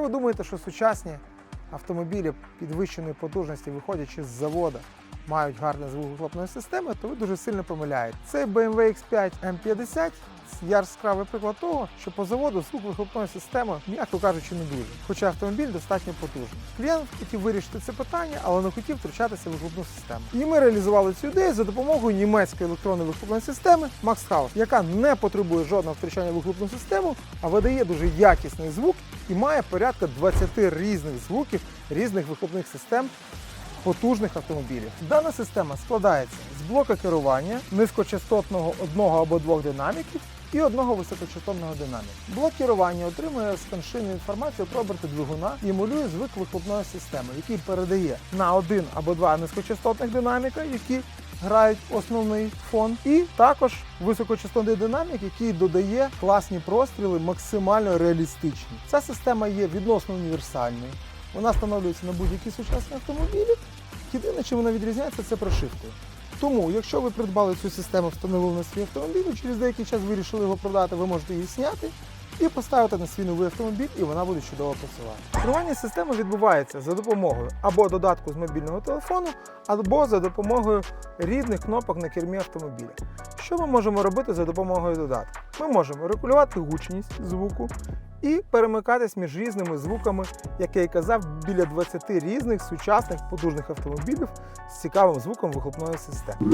Якщо ви думаєте, що сучасні автомобілі підвищеної потужності, виходячи з завода, мають гарний звук системи, то ви дуже сильно помиляєте. Цей BMW X5 M50 яскравий приклад того, що по заводу звук вихлопної системи, м'яко кажучи, не дуже. Хоча автомобіль достатньо потужний. Клієнт хотів вирішити це питання, але не хотів втручатися в вихлопну систему. І ми реалізували цю ідею за допомогою німецької електронної вихлопної системи Max House, яка не потребує жодного втручання в вихлопну систему, а видає дуже якісний звук і має порядка 20 різних звуків різних вихлопних систем потужних автомобілів. Дана система складається з блока керування низькочастотного одного або двох динаміків і одного високочастотного динаміка. Блок керування отримує сканшинну інформацію про оберти двигуна і емулює звук вихлопної системи, який передає на один або два низькочастотних динаміка, які грають основний фон, і також високочастотний динамік, який додає класні простріли, максимально реалістичні. Ця система є відносно універсальною. Вона встановлюється на будь-які сучасні автомобілі. Єдине, чим вона відрізняється, це прошивкою. Тому, якщо ви придбали цю систему, встановили на свій автомобіль, через деякий час вирішили його продати, ви можете її зняти і поставити на свій новий автомобіль, і вона буде чудово працювати. Керування системи відбувається за допомогою або додатку з мобільного телефону, або за допомогою різних кнопок на кермі автомобіля. Що ми можемо робити за допомогою додатку? Ми можемо регулювати гучність звуку і перемикатись між різними звуками, як я і казав, біля 20 різних сучасних потужних автомобілів з цікавим звуком вихлопної системи.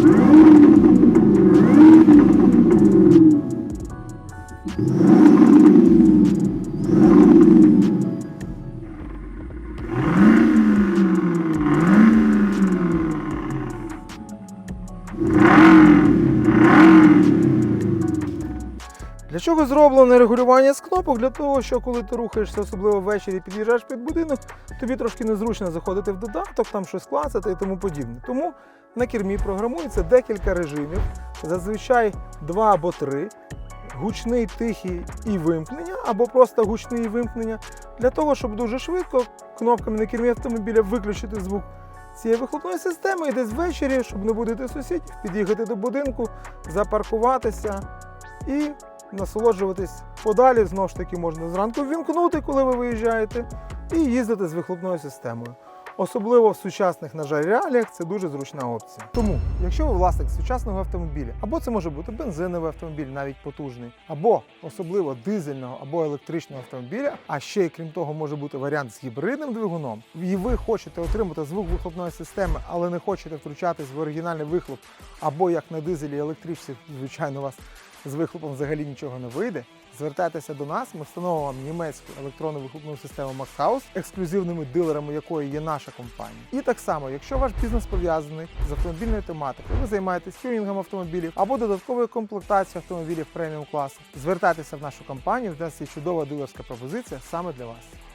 Для чого зроблене регулювання з кнопок? Для того, що коли ти рухаєшся, особливо ввечері, під'їжджаєш під будинок, тобі трошки незручно заходити в додаток, там щось клацати і тому подібне. Тому на кермі програмується декілька режимів, зазвичай два або три. Гучний, тихий і вимкнення, або просто гучний і вимкнення, для того, щоб дуже швидко кнопками на кермі автомобіля виключити звук цієї вихлопної системи і десь ввечері, щоб не будити сусідів, під'їхати до будинку, запаркуватися і насолоджуватись подалі. Знову ж таки, можна зранку ввімкнути, коли ви виїжджаєте, і їздити з вихлопною системою. Особливо в сучасних, на жаль, реаліях це дуже зручна опція. Тому, якщо ви власник сучасного автомобіля, або це може бути бензиновий автомобіль, навіть потужний, або особливо дизельного або електричного автомобіля, а ще й крім того, може бути варіант з гібридним двигуном, і ви хочете отримати звук вихлопної системи, але не хочете втручатись в оригінальний вихлоп, або як на дизелі електричці, звичайно, у вас з вихлопом взагалі нічого не вийде. Звертайтеся до нас, ми встановимо німецьку електронну вихлопну систему MaxHouse, ексклюзивними дилерами якої є наша компанія. І так само, якщо ваш бізнес пов'язаний з автомобільною тематикою, ви займаєтесь тюнінгом автомобілів або додатковою комплектацією автомобілів преміум класу, звертайтеся в нашу компанію, в нас є чудова дилерська пропозиція саме для вас.